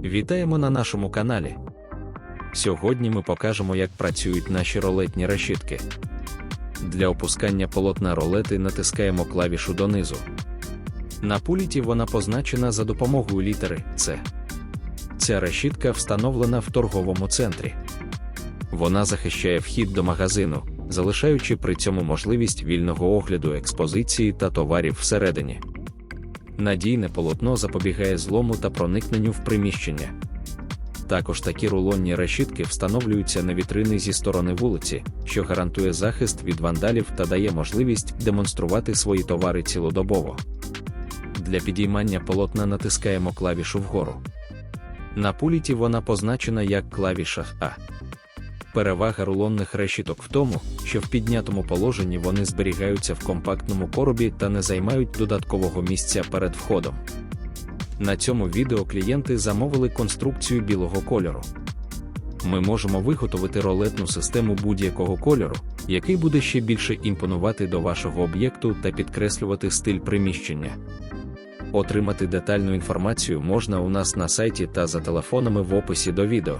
Вітаємо на нашому каналі. Сьогодні ми покажемо, як працюють наші ролетні решітки. Для опускання полотна ролети натискаємо клавішу донизу. На пульті вона позначена за допомогою літери С. Ця решітка встановлена в торговому центрі. Вона захищає вхід до магазину, залишаючи при цьому можливість вільного огляду експозиції та товарів всередині. Надійне полотно запобігає злому та проникненню в приміщення. Також такі рулонні решітки встановлюються на вітрини зі сторони вулиці, що гарантує захист від вандалів та дає можливість демонструвати свої товари цілодобово. Для підіймання полотна натискаємо клавішу вгору. На пуліті вона позначена як клавіша А. Перевага рулонних решіток в тому, що в піднятому положенні вони зберігаються в компактному коробі та не займають додаткового місця перед входом. На цьому відео клієнти замовили конструкцію білого кольору. Ми можемо виготовити ролетну систему будь-якого кольору, який буде ще більше імпонувати до вашого об'єкту та підкреслювати стиль приміщення. Отримати детальну інформацію можна у нас на сайті та за телефонами в описі до відео.